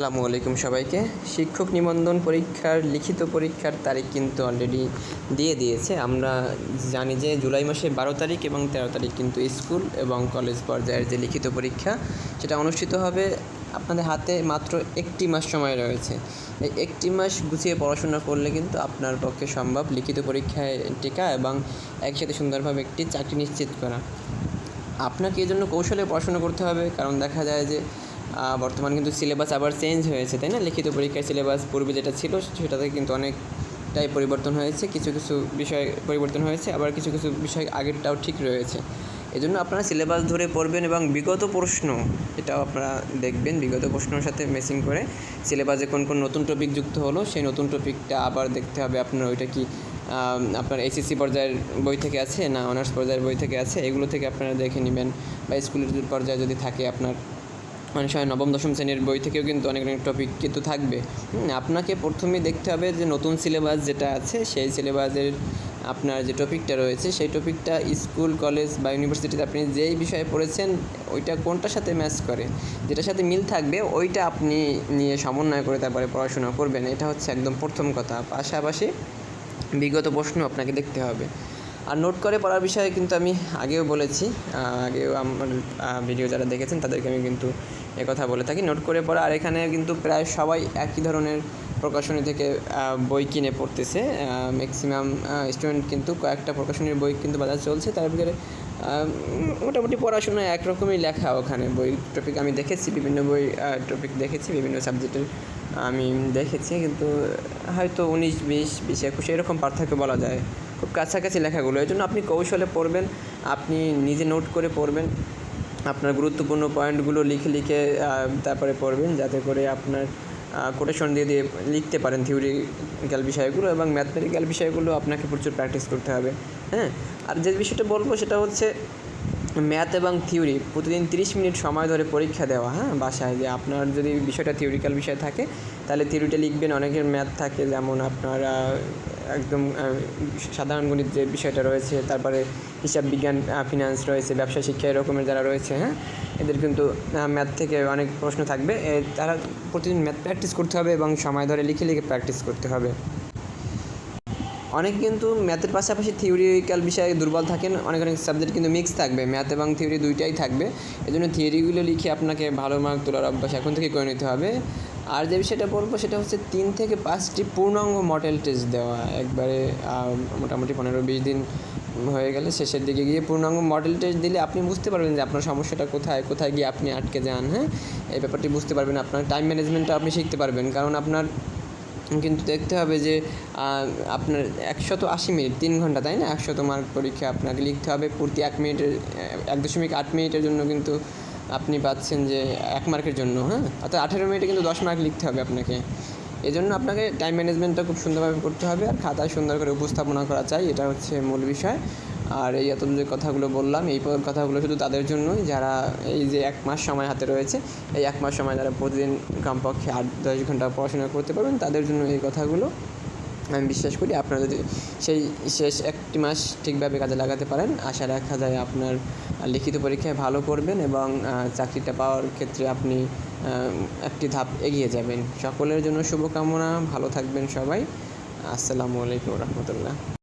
আসসালামু আলাইকুম সবাইকে। শিক্ষক নিবন্ধন পরীক্ষার লিখিত পরীক্ষার তারিখ কিন্তু অলরেডি দিয়ে দিয়েছে। আমরা জানি যে জুলাই মাসে বারো তারিখ এবং তেরো তারিখ কিন্তু স্কুল এবং কলেজ পর্যায়ের যে লিখিত পরীক্ষা, সেটা অনুষ্ঠিত হবে আপনাদের হাতে মাত্র একটি মাস সময় রয়েছে। এই একটি মাস গুছিয়ে পড়াশোনা করলে কিন্তু আপনার পক্ষে সম্ভব লিখিত পরীক্ষায় টেকা এবং একসাথে সুন্দরভাবে একটি চাকরি নিশ্চিত করা। আপনাকে এই জন্য কৌশলে পড়াশোনা করতে হবে, কারণ দেখা যায় যে বর্তমান কিন্তু সিলেবাস আবার চেঞ্জ হয়েছে, তাই না? লিখিত পরীক্ষার সিলেবাস পূর্বে যেটা ছিল, সেটাতে কিন্তু অনেকটাই পরিবর্তন হয়েছে। কিছু কিছু বিষয় পরিবর্তন হয়েছে, আবার কিছু কিছু বিষয় আগেরটাও ঠিক রয়েছে। এই জন্য আপনারা সিলেবাস ধরে পড়বেন এবং বিগত প্রশ্ন, এটাও আপনারা দেখবেন, বিগত প্রশ্নের সাথে মেসিং করে সিলেবাসে কোন কোন নতুন টপিক যুক্ত হলো, সেই নতুন টপিকটা আবার দেখতে হবে আপনার ওইটা কি আপনার এসএসসি পর্যায়ের বই থেকে আছে না অনার্স পর্যায়ের বই থেকে আছে, এগুলো থেকে আপনারা দেখে নেবেন। বা স্কুলের পর্যায়ে যদি থাকে আপনার অনেক সময় নবম, দশম শ্রেণির বই থেকেও কিন্তু অনেক অনেক টপিক কিন্তু থাকবে। আপনাকে প্রথমেই দেখতে হবে যে নতুন সিলেবাস যেটা আছে, সেই সিলেবাসের আপনার যে টপিকটা রয়েছে, সেই টপিকটা স্কুল কলেজ বা ইউনিভার্সিটিতে আপনি যেই বিষয়ে পড়েছেন, ওইটা কোনটার সাথে ম্যাচ করে? যেটার সাথে মিল থাকবে, ওইটা আপনি নিয়ে সমন্বয় করে তারপরে পড়াশোনা করবেন। এটা হচ্ছে একদম প্রথম কথা। পাশাপাশি বিগত প্রশ্ন আপনাকে দেখতে হবে। আর নোট করে পড়ার বিষয়ে কিন্তু আমি আগেও বলেছি আগেও আমার ভিডিও যারা দেখেছেন তাদেরকে আমি কিন্তু কথা বলে থাকি। নোট করে পড়া, আর এখানে কিন্তু প্রায় সবাই একই ধরনের প্রকাশনী থেকে বই কিনে পড়তেছে। ম্যাক্সিমাম স্টুডেন্ট কিন্তু কয়েকটা প্রকাশনীর বই কিন্তু বাজার চলছে। তার ভিতরে মোটামুটি পড়াশোনা একরকমই লেখা ওখানে। বই টপিক আমি দেখেছি, বিভিন্ন বই টপিক দেখেছি, বিভিন্ন সাবজেক্টের আমি দেখেছি, কিন্তু হয়তো উনিশ, বিশ বিশ, একুশ, এরকম পার্থক্য বলা যায়। খুব কাছাকাছি লেখাগুলো। এই জন্য আপনি কৌশলে পড়বেন, আপনি নিজে নোট করে পড়বেন, আপনার গুরুত্বপূর্ণ পয়েন্টগুলো লিখে লিখে তারপরে পড়বেন, যাতে করে আপনার কোটেশন দিয়ে দিয়ে লিখতে পারেন থিওরিক্যাল বিষয়গুলো এবং ম্যাথমেটিক্যাল বিষয়গুলো আপনাকে প্রচুর প্র্যাকটিস করতে হবে। হ্যাঁ? আর যে বিষয়টা বলব সেটা হচ্ছে ম্যাথ এবং থিওরি প্রতিদিন তিরিশ মিনিট সময় ধরে পরীক্ষা দেওয়া হ্যাঁ? বাসায় যে আপনার যদি বিষয়টা থিওরিক্যাল বিষয় থাকে, তাহলে থিওরিটা লিখবেন। অনেকের ম্যাথ থাকে, যেমন আপনার একদম সাধারণ গণিত যে বিষয়টা রয়েছে, তারপরে হিসাব বিজ্ঞান ফিনান্স রয়েছে, ব্যবসা শিক্ষা এরকমের যারা রয়েছে হ্যাঁ? এদের কিন্তু ম্যাথ থেকে অনেক প্রশ্ন থাকবে। তারা প্রতিদিন ম্যাথ প্র্যাকটিস করতে হবে এবং সময় ধরে লিখে লিখে প্র্যাকটিস করতে হবে। অনেকে কিন্তু ম্যাথের পাশাপাশি থিওরিক্যাল বিষয়ে দুর্বল থাকেন, অনেক অনেক সাবজেক্ট কিন্তু মিক্স থাকবে। ম্যাথ এবং থিওরি দুইটাই থাকবে। এই জন্য থিওরিগুলো লিখে আপনাকে ভালো মার্ক তোলার অভ্যাস এখন থেকে করে নিতে হবে। আর যে বিষয়টা বলব সেটা হচ্ছে তিন থেকে পাঁচটি পূর্ণাঙ্গ মডেল টেস্ট দেওয়া। একবারে মোটামুটি পনেরো বিশ দিন হয়ে গেলে শেষের দিকে গিয়ে পূর্ণাঙ্গ মডেল টেস্ট দিলে আপনি বুঝতে পারবেন যে আপনার সমস্যাটা কোথায় কোথায় গিয়ে আপনি আটকে যান হ্যাঁ? এই ব্যাপারটি বুঝতে পারবেন, আপনার টাইম ম্যানেজমেন্টটা আপনি শিখতে পারবেন। কারণ আপনার কিন্তু দেখতে হবে যে আপনার একশত আশি মিনিট, তিন ঘণ্টা, তাই না? একশত মার্ক পরীক্ষা আপনাকে লিখতে হবে। প্রতি এক মিনিটের, এক দশমিক আট মিনিটের জন্য কিন্তু আপনি পাচ্ছেন যে, এক মার্কের জন্য হ্যাঁ? অর্থাৎ আঠেরো মিনিটে কিন্তু দশ মার্ক লিখতে হবে আপনাকে। এই জন্য আপনাকে টাইম ম্যানেজমেন্টটা খুব সুন্দরভাবে করতে হবে আর খাতায় সুন্দর করে উপস্থাপনা করা চাই, এটা হচ্ছে মূল বিষয়। আর এই এত যে কথাগুলো বললাম, এই কথাগুলো শুধু তাদের জন্যই। যারা এই যে এক মাস সময় হাতে রয়েছে, এই এক মাস সময় যারা প্রতিদিন কমপক্ষে আট, দশ ঘণ্টা পড়াশোনা করতে পারবেন, তাদের জন্য এই কথাগুলো আমি বিশ্বাস করি। আপনারা যদি সেই শেষ একটি মাস ঠিকভাবে কাজে লাগাতে পারেন, আশা রাখা যায় আপনার লিখিত পরীক্ষায় ভালো করবেন এবং চাকরিটা পাওয়ার ক্ষেত্রে আপনি একটি ধাপ এগিয়ে যাবেন। সকলের জন্য শুভকামনা, ভালো থাকবেন সবাই। আসসালামু আলাইকুম রহমতুল্লাহ।